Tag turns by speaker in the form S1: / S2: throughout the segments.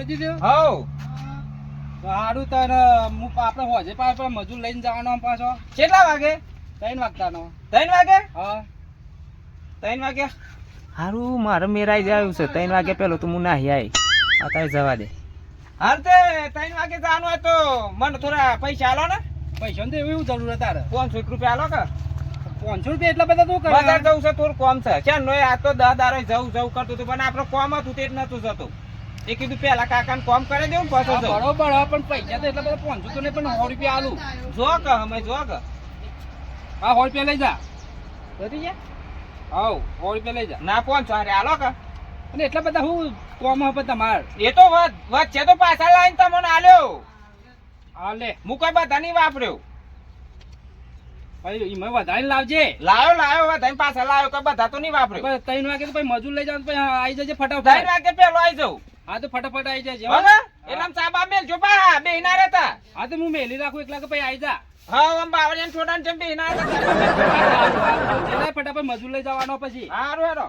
S1: કરી દીધું
S2: હવ.
S1: સારું તને હું આપણે હોજે પાસે મજૂર લઈને જવાનો પાછો.
S2: કેટલા વાગે?
S1: ત્રણ વાગતાનો.
S2: ત્રણ વાગે?
S1: હા.
S2: ત્રણ વાગે?
S3: હારું મારે મેરાઈ જાયું છે. ત્રણ વાગે પેલો તો હું નાહી આવી અત્યારે જવા દે.
S2: હાલ તે ત્રણ વાગે જવાનું હોય તો મને થોડા પૈસા આલો ને.
S1: પૈસા ને એવું જરૂર તારે.
S2: પાંચસો એક રૂપિયા આલો કે?
S1: પાંચસો રૂપિયા એટલા બધા તું કરે?
S2: જવું છે થોડું કોમ છે. ક્યાં નો આ તો દસ દારો જવું જવું કરતું હતું પણ આપણો કોમ હતું તે જ નતું જતું. એ કીધું પેલા કાકાને કોમ કરી દેવું ને પાછો
S1: બરોબર પણ પૈસા તો એટલા બધા પહોંચો તો નહીં પણ સો રૂપિયા આલું.
S2: જો કે અમે જો કે.
S1: હા સો રૂપિયા લઈ જા.
S2: બધી ગયા?
S1: હાઉ સો રૂપિયા લઈ જા.
S2: ના પહોંચો અરે આલો કે.
S1: અને એટલા બધા હું કોમ હવે તમાર?
S2: એ તો વધ છે તો પાછા લાઈન તમને આલ્યો.
S1: આલે
S2: હું કોઈ બધા નહીં વાપર્યો.
S1: ભાઈ એમાં વધારે લાવજે.
S2: લાયો લાયો વધારે પાછા લાયો કે બધા તો નહીં વાપર્યો.
S1: ત્રણ વાગે તો પછી મજૂર લઈ જાવ પછી આવી જજે
S2: ત્રણ
S1: ફટાફટ
S2: વાગે પેલો આવી જાઉં.
S1: હા તો ફટાફટ આવી જાય હો.
S2: બરાબર એટલે આમ સાબા મેલ જો પા બે ઇના રહેતા
S1: હા તો હું મેલી રાખું એકલા કે પછી આવી જા.
S2: હા આમ બાવળિયા છોડા ને જેમ બે ના રહેતા
S1: ફટાફટ મજૂર લઈ જવાનો પછી.
S2: હારું હેરો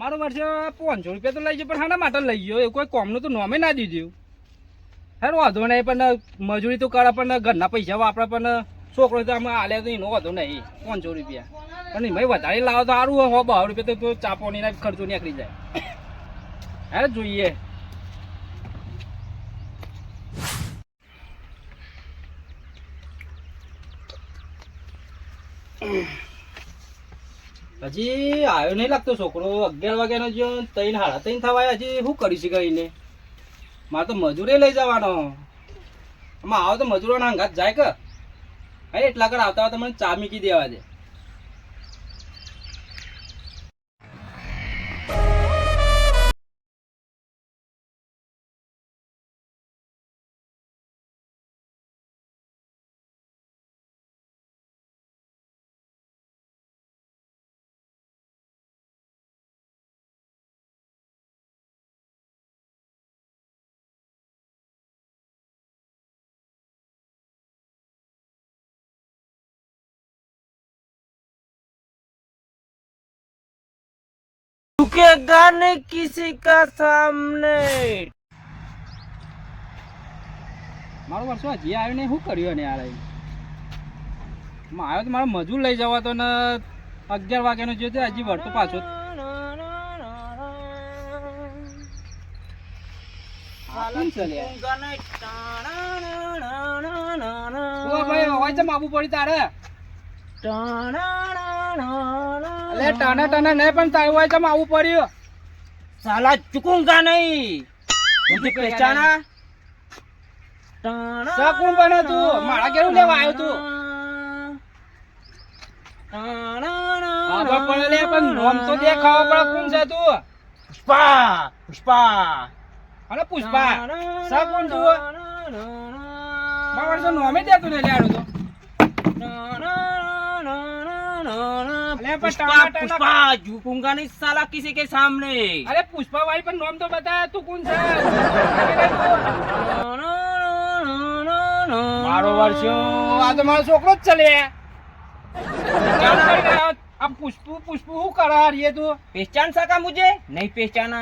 S1: મારો વર્ષે પાંચસો રૂપિયા તો લઈ ગયો પણ હાના માટે લઈ ગયો. એ કોઈ કોમનું તો નોમે ના દીધું. હેર વાંધો નહીં પણ મજૂરી તો કરે પણ ઘરના પૈસા વાપરે પણ છોકરો તો આમાં આલે તો એનો વાંધો નહીં. પાંચસો રૂપિયા. પણ એમાં વધારે લાવો તો સારું હો. બાર રૂપિયા તો ચાપો ની ખર્ચો નીકળી જાય. હેર જોઈએ. હજી આવ્યો નહીં લાગતો છોકરો. અગિયાર વાગ્યાનો જો ત્રણ હાડા ત્રણ થવાય હજી શું કરી શકે એને મારે તો મજૂરે લઈ જવાનો. આમાં આવો તો મજૂરોના અંગાત જાય કે? હા, એટલા કર આવતા આવતા મને ચા મૂકી દેવા દે.
S2: झुकेगा नहीं किसी का सामने
S1: મારો વર્ષો હજી આવ્યો નહીં શું કર્યું ને યાર આવ્યો તો મારો મજૂર લઈ જવા તો ને અગિયાર વાગ્યાનો જો તે હજી વળતો પાછો આ કોણ છે લ્યા? ઓ ભાઈ અવાજ જમ આવવું પડી તારે અલે ટાણા ટાણા નહીં પણ તારું હોય તમે આવું પડ્યું.
S2: સાલા ચુકુંગા નહીં? ઊંધી પેચાના
S1: શકું પણ તું મારા કેવું લેવા આવ્યો તું. નોમ તો દેખાવો છે તું?
S2: પુષ્પા પુષ્પા.
S1: અરે પુષ્પા. શકું તું? મારા તો દેતું નહીં લેવાનું
S2: पुष्पा
S1: ટાણા ટાણા
S2: पुष्पा झुकूंगा नहीं साला किसी के सामने
S1: અરે પુષ્પા વાળી પણ નોમ તો બતા તું કોણ છે મારો વર્ષો આ તો મારો છોકરો જ ચલે કેમ કરી રહ્યો? આ પુષ્પુ પુષ્પુ શું કરા રે તું
S2: पहचान सका मुझे नहीं पहचाना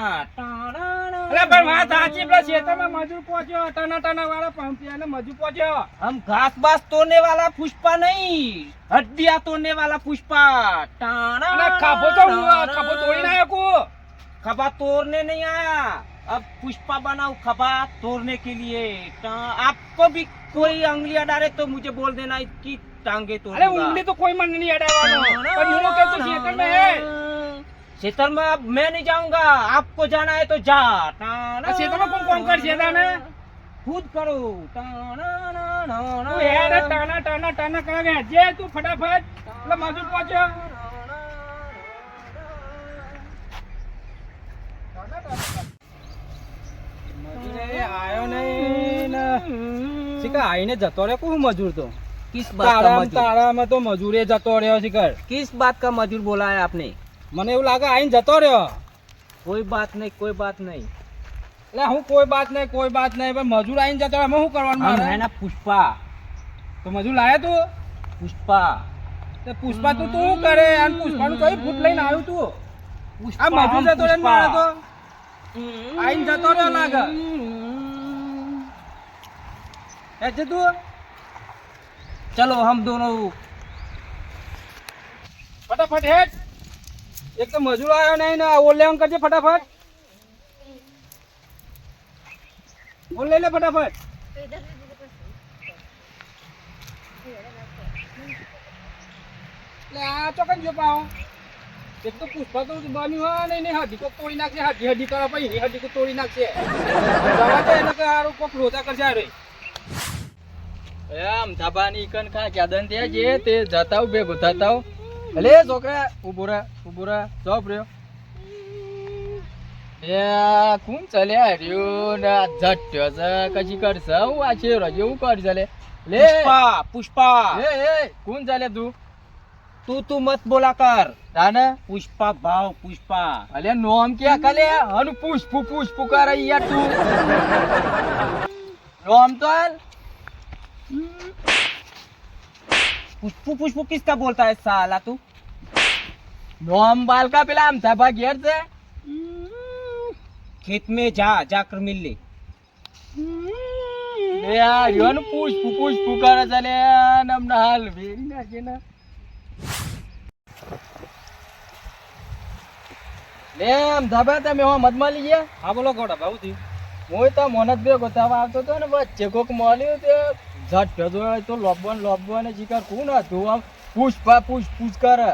S1: અલે પણ વાત સાચી પેલા ખેતરમાં મજૂર પહોંચ્યો ટના ટના વાળા પંપિયા ને મજૂર પહોંચ્યો
S2: हम घास बास तोड़ने वाला पुष्पा नहीं हड्डियां तोड़ने वाला पुष्पा
S1: અને ખાભો તો હું ખાભો તોડી ના શકું
S2: खबा तोड़ने नहीं आया अब पुष्पा बनाऊ खबा तोड़ने के लिए टा- आपको भी कोई अंगलियां डाले तो मुझे बोल देना इसकी टांगे
S1: અરે
S2: तोड़ूंगा
S1: ઊંઘલી તો કોઈ મને નહીં અડાવવાનો પણ હું કે તું ખેતરમાં હે
S2: क्षेत्र में अब मैं नहीं जाऊंगा आपको जाना है तो जा
S1: આ ખેતરમાં કોણ કોણ કરશે તાને
S2: खुद करो
S1: તું હેડ ટાના ટાના ટાના કરે જે તું ફટાફટ એટલે મજૂર પહોંચ્યો મજૂરે આયો નહીં ને શિખર આઈને જતો રહ્યો કોણ મજૂર તો
S2: किस
S1: તારામાં તારામાં તો મજૂરે જતો રહ્યો શિખર
S2: किस बात का मजदूर बोला है आपने
S1: મને એવું લાગે આઈને જતો રહ્યો.
S2: કોઈ બાત નહીં કોઈ બાત નહીં.
S1: એટલે હું કોઈ બાત નહીં કોઈ બાત નહીં મજૂર આવીને જતો એમાં શું કરવાનું મારે?
S2: એના પુષ્પા.
S1: તો મજૂર લાયા તું?
S2: પુષ્પા.
S1: તે પુષ્પા તું તું કરે? અને પુષ્પાનું કઈ ફૂટ લઈને આવ્યું તું? આ મજૂર જતો રહે મારે તો? આઈને જતો રહ્યો લાગે એ છે તું
S2: ચલો હમ દોનો.
S1: ફટાફટ હેઠ એક તો મજૂર આવ્યો નહીં ને ઓલ લેવાનું કરજે ફટાફટ. ઓલ લઈ લે ફટાફટ. એટલે આ તો કઈ જો એક તો પુષ્પા તો બન્યું હા નહીં નહીં હજી તોડી નાખશે હજી હજી કરવા પછી એની હજી તોડી નાખશે જવા એટલે કે હારું કોક રોતા કરશે હારે.
S4: એમ ધાબાની કન ખા ક્યાદન તે જે, તે જતાવ ભેગો થતાવ અલે છોકરા ઊભો રે ઊભો રે જવાબ રહ્યો. એ કુમ ચલ્યા રહ્યો ને જટ્યો છે કશી કરશે? હું આ છે રજો હું કરશે લે. લે
S2: પુષ્પા પુષ્પા.
S4: એ એ કુમ ચાલે તું.
S2: તું તું મત બોલા કર.
S4: તાને?
S2: પુષ્પા ભાવ પુષ્પા.
S4: અલે નોમ કે કલે? અનુ પુષ્પુ પુષ્પુ કર યાર તું. નોમ તો
S2: पुष्पू पुष्पू किसका बोलता है साला तू
S4: નોમ બાલકા પેલા આમ ધાબા ઘેર છે
S2: खेत में जा जाकर मिल ले
S4: લે આ રહ્યો ને પુષ્પુ પુષ્પુ કરે છે લે નમને હાલ વેરી નાખે ને લે આમ ધાબા તમે હો મત મળી ગયા
S1: હા બોલો ગોડા ભાવ થયું
S4: હું તો મોનત ભેગો થવા આવતો હતો ને વચ્ચે કોક મળ્યું તે ઝટ ભેગો તો લોબો ને લોબો ને શિકાર કોણ હતું આમ કરે.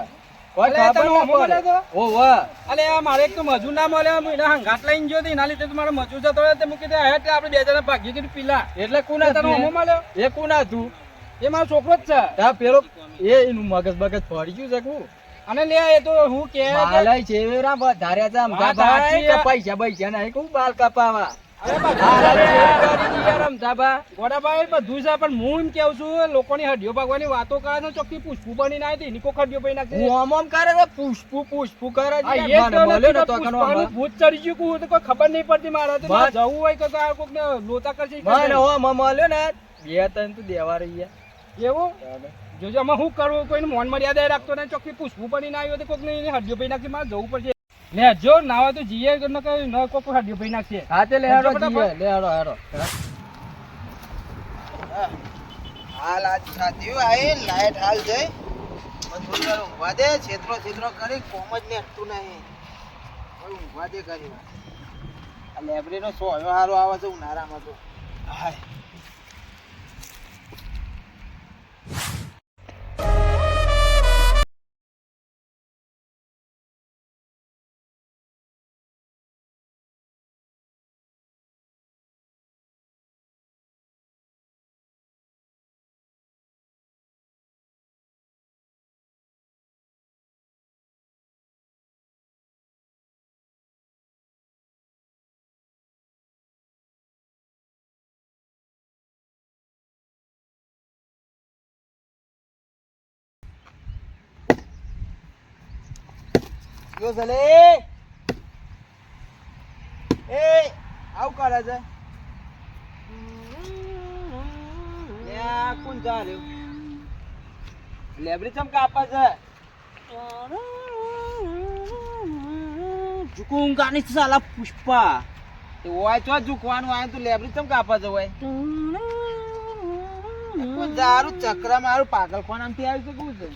S1: મળ્યો
S4: ઓ વાહ
S1: અલે આ મારે એક તો મજૂર ના મળ્યો એના હંગાટ લઈને ગયો તો એના લીધે તો મારો મજૂર જતો રહ્યો. તે મૂકી દે આપણે બે જણા ભાગી કીધું પીલા.
S4: એટલે કોના
S1: તને મળ્યો?
S4: એ કોણ હતું?
S1: એ મારો છોકરો જ છે.
S4: તા પેલો એ એનું મગજ બગજ ફરી ગયું છે કું?
S1: અને લે એ તો હું કે
S4: છે
S1: છે.
S4: પૈસા પૈસા નહીં કુ બાલ કપાવા.
S1: ગોડાભાઈ બધું છે પણ હું એમ કેવું છું લોકોની હડીઓ ભાગવાની વાતો કરે છે ચોખ્ખી પુષ્પુ બની ના હતી એની કોઈ હડીઓ ભાઈ નાખે
S4: આમ આમ કરે છે પુષ્પુ પુષ્પુ કરે છે ને.
S1: ભૂત ચડી ગયું કું તો કોઈ ખબર નહીં પડતી મારે તો જવું હોય કે આ કોકને લોતા કરશે.
S4: હો મળ્યો ને બે ત્રણ તું દેવા રહી
S1: એવું? જોજો આમાં કરું કોઈ કોઈને મોન મર્યાદા રાખતો નહીં ચોખ્ખી પૂછવું પડી ના આવ્યો તો કોકને એને હડીઓ ભાઈ નાખશે મારે જવું પડશે. ને જો નાવા તો જીએ ન કઈ ન કોક ભાઈ નાખશે.
S4: હા તે લે હેડો. જીએ, લે હેડો હેડો.
S5: હાલ આજ સાધ્યું આઈ લાઈટ હાલ જઈ વાર ઊંઘવા દે છેતરો છેતરો કરી કોમ જ ને હટતું નહીં. હવે ઊંઘવા દે કરી. આ લાઇબ્રેરીનો સોયો હારો આવે છે ઉનાળામાં તો. હાય. ગયો જલે એ, આવ કરે છે. કોણ જા રહ્યો? લેબરી ચમ કાપા છે.
S2: ઝુકું ગાની સાલા પુષ્પા.
S5: એ ઓય ચો ઝુકવાનું આય તો લેબરી ચમ કાપા છે ઓય કોઈ દારૂ ચક્ર મારું પાગલ ખોન આમથી આવી શકું છું.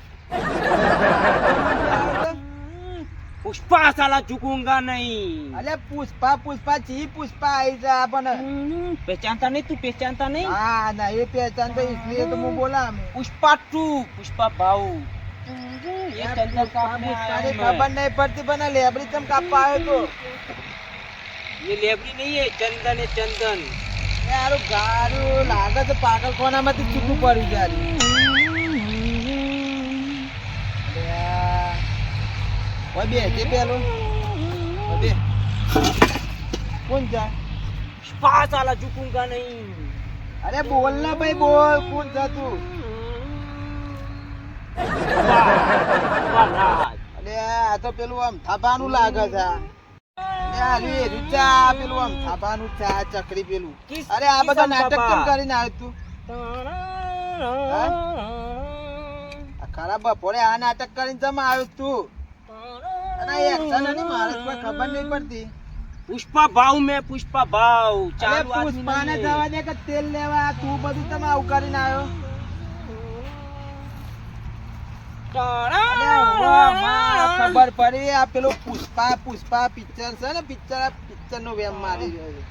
S2: પુષ્પા સાલા ચૂકુંગા નહીં
S5: અલે પુષ્પા પુષ્પા ચી પુષ્પા આવી જા પણ
S2: પહેચાનતા નહીં તું પહેચાનતા નહીં
S5: હા ના એ પહેચાનતો इसलिए तो मैं बोला मैं
S2: पुष्पा टू पुष्पा भाऊ ये चंदन का
S5: हमें खबर नहीं पड़ती बना लेबरी तुम का पाए तो
S2: ये लेबरी नहीं है चंदन है चंदन
S5: यार गारू लागा तो पागल कोना में चुकू पड़ी जा रही બે તે પેલો બે. કોણ જા?
S2: પાસ આલા ઝુકુંગા નહીં.
S5: અરે બોલ ના ભાઈ બોલ. કોણ જા તું? અરે આ તો પેલું આમ થાપાનું લાગે છે. અરે પેલું આમ થાપાનું ચા ચકરી પેલું. અરે આ બધા નાટક કેમ કરીને આવ્યું તું? ખરાબ બપોરે આ નાટક કરીને જમા આવ્યું તું? ખબર નહીં પડતી.
S2: પુષ્પા ભાવ મેં પુષ્પા ભાવ ચાલુ આદમી
S5: પુષ્પાને જવા દે કે તેલ લેવા તું બધું તમે આવું કરીને આવ્યો. અરે વાહ, માં ખબર પડી આ પેલું પુષ્પા પુષ્પા પિક્ચર છે ને પિક્ચર પિક્ચર નો વેમ મારી રહ્યો છે.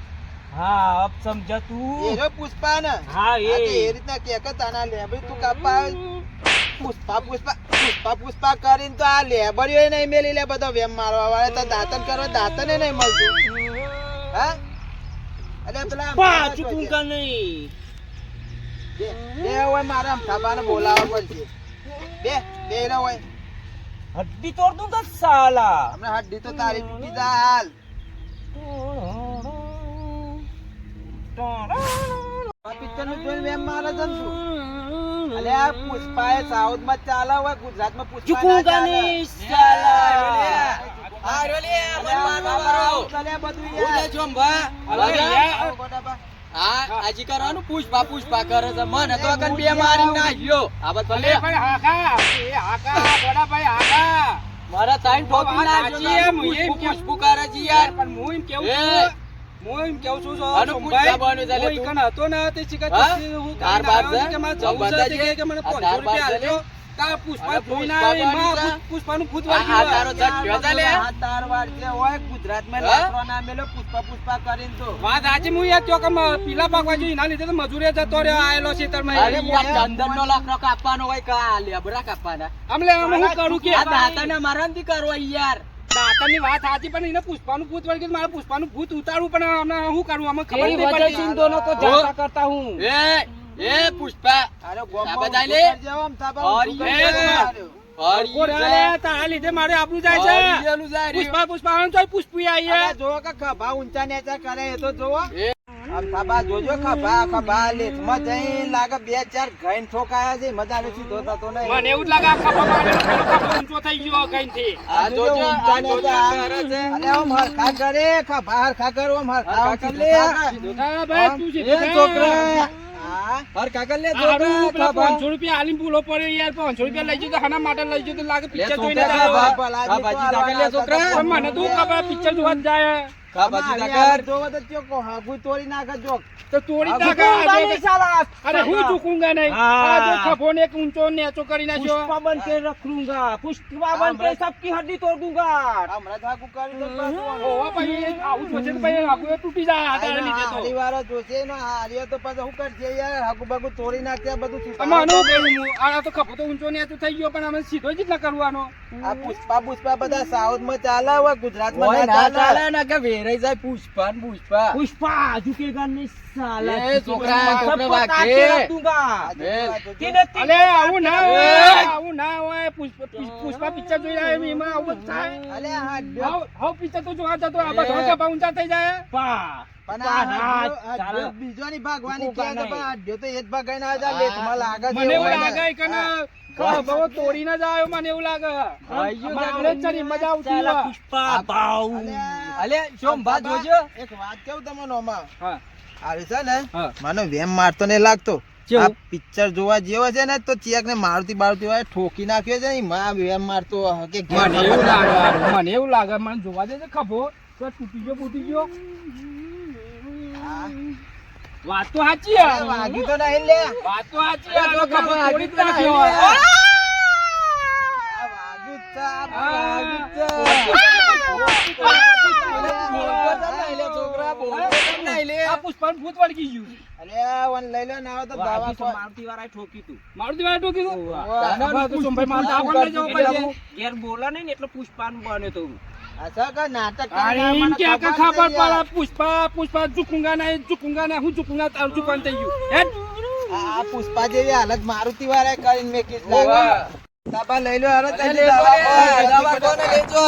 S2: હા અબ સમજા તું.
S5: એ પુષ્પા ને
S2: હા એ.
S5: રીતના કે કે તાના ભાઈ તું કાપા પુષ્પા પુષ્પા પુષ્પા પુષ્પા કરીને તો આ લેબડીઓ નહીં મેલી લે બધો વેમ મારવા વાળા. તો દાંતન કરવા દાંતને નહીં મળતું. હા? અરે પેલા
S2: પા ચૂકુંગા નહીં?
S5: બે હોય મારે અમથાબાને બોલાવવા પડશે. બે બે રે હોય.
S2: હડ્ડી તોડ તો સાલા?
S5: હમણાં હડ્ડી તો તારી તૂટી જા હાલ પિક્ચરનું જોઈને વેમ મારે છે ને તું અલે આ પુષ્પા એ સાઉથમાં ચાલે હોય ગુજરાતમાં પુષ્પા ના
S2: ચૂકુંગા
S5: ચાલે. રહ્યો લે, બધું મારવા ચાલે બધું યાર.
S1: ભાઈ હાકા. એ હાકા ગોડાભાઈ હાકા. વાત સાચી એમ, હું એમ છે યાર, પણ હું એમ કેવું છું? હું એમ કેવું છું
S4: છે
S1: હું હતો ને તે શીખર
S4: હું? તાર
S1: કાલ
S4: બાપ
S1: આવ્યો
S4: છે?
S1: કે મારે જવું છે? કે મને 500 રૂપિયા આલજો. તાર પુષ્પા
S4: પુષ્પા
S1: આવે, એમાં પુષ્પાનું ભૂત
S4: આ- આ તારો જટ થયો લે.
S5: આ તાર વાર હોય ગુજરાતમાં
S4: હા?
S5: ના મેલો પુષ્પા પુષ્પા કરીને તો.
S1: વાત હું યાદ ત્યો કે પીલા પાકવા જોઈ ના લીધે તો મજૂરે જતો રહ્યો આયેલો
S4: અરે હું આ ચંદનનો કાપવાનો હોય કે આ કાપવાના?
S1: આમ લે હું કરું કે
S4: આ દાંતાને મારાથી કરો યાર.
S1: દાતાની વાત સાચી પણ એને પુષ્પાનું ભૂત વળગ્યું મારે પુષ્પાનું ભૂત ઉતારવું પણ હમણાં શું કરું? અમે ખબર નહીં પડે
S2: ચિંતો નો તો જાતા કરતા હું.
S4: એ એ પુષ્પા.
S5: અરે ગોમ બધાલે જેમ
S1: મને એવું જ લાગે આ ખભા મારે ખભો ઊંચો થઈ ગયો કઈથી?
S4: આ જોજો આ જોજો કરે છે.
S5: અરે આમ હરખા કરે ખભા હરખા કરો આમ હરખા
S4: હરખા કર. લે.
S1: હા ભાઈ તું સીધો
S4: એ છોકરા. હર કાકા લે
S1: હારું પેલા 500 રૂપિયા આલીને ભૂલો પડે યાર 500 રૂપિયા લઈ જજો તો હાના માટે લઈ જજો તો લાગે પિક્ચર જોઈને
S4: લે છોકરા.
S1: મને તું ખબર પિક્ચર જોવા જાય. હું ઊંચો
S5: ને કરજે હાગુ બાગુ તોડી નાખ્યા બધું
S1: ચૂકા
S5: અમાનો
S1: કરું તો થઈ ગયો પણ અમે સીધો જ ના કરવાનો.
S5: પુષ્પા પુષ્પા બધા સાઉથમાં ચાલે. ગુજરાતમાં ચાલે
S4: વેર વેરાઈ જાય પુષ્પા ને પુષ્પા
S2: पुष्पा झुकेगा नहीं साला
S4: ए, छोकरा, छोकरा
S2: सबको
S4: वाके।
S2: काट के रख दूंगा
S5: આ જોજો, આ જોજો.
S2: तीन तीन
S1: અલે આવું ના
S4: એ.
S1: હોય આવું ના હોય પુષ્પા પુષ્પા પિક્ચર જોઈ રહ્યા એમ એમાં આવું જ થાય
S5: અલે આ ડબ-
S1: હાવ હાવ પિક્ચર તો જોવા જતો આ બધા ખભા ઊંચા થઈ જાય
S2: पा
S5: પણ
S2: પા
S5: આ
S2: ના
S5: ડબ- આ
S2: ચાલે.
S5: ડબ બીજો ની ભાગવાની
S2: ટૂંકા
S5: ક્યાં કે
S2: નહીં.
S5: આ ડબ તો એ જ ભાગાઈને આવે છે, આ લેથમાં લાગે છે
S1: મને એવું
S5: હોય ને.
S1: લાગે કે
S5: હા.
S1: મને
S5: વેમ મારતો ને લાગતો. આ પિક્ચર જોવા જેવો છે ને તો ચેક ને મારતી બારુતિ હોય ઠોકી નાખ્યો છે ને વેમ મારતો હકે
S1: મને એવું લાગે મને જોવા દે છે તૂટી ગયો ફૂટી ગયો. વાત તો સાચી
S5: વાગી તો નહીં લે
S1: વાત તો સાચી આ ખબર થોડી જ
S5: નાખી હોય. વાગી તા વાગી તો. દાવા
S1: મારુતિ તું.
S2: બોલા નહીં ને પુષ્પાન બને
S5: ખબર
S1: પડે પુષ્પા પુષ્પા ઝુકુંગા નહીં ઝુકુંગા ના હું ઝુકુંગા તારું ઝુકાન થઈ ગયું.
S5: આ પુષ્પા જેવી હાલત મારુતિ વાળા કરીને મેં કીધું. તાબા લઈ લો હારો
S4: અરે
S5: જલ્દી
S4: લેજો
S5: દવા
S4: લે,
S5: કો, જલ્દી
S4: દવા
S5: કરો.
S4: કોને લેજો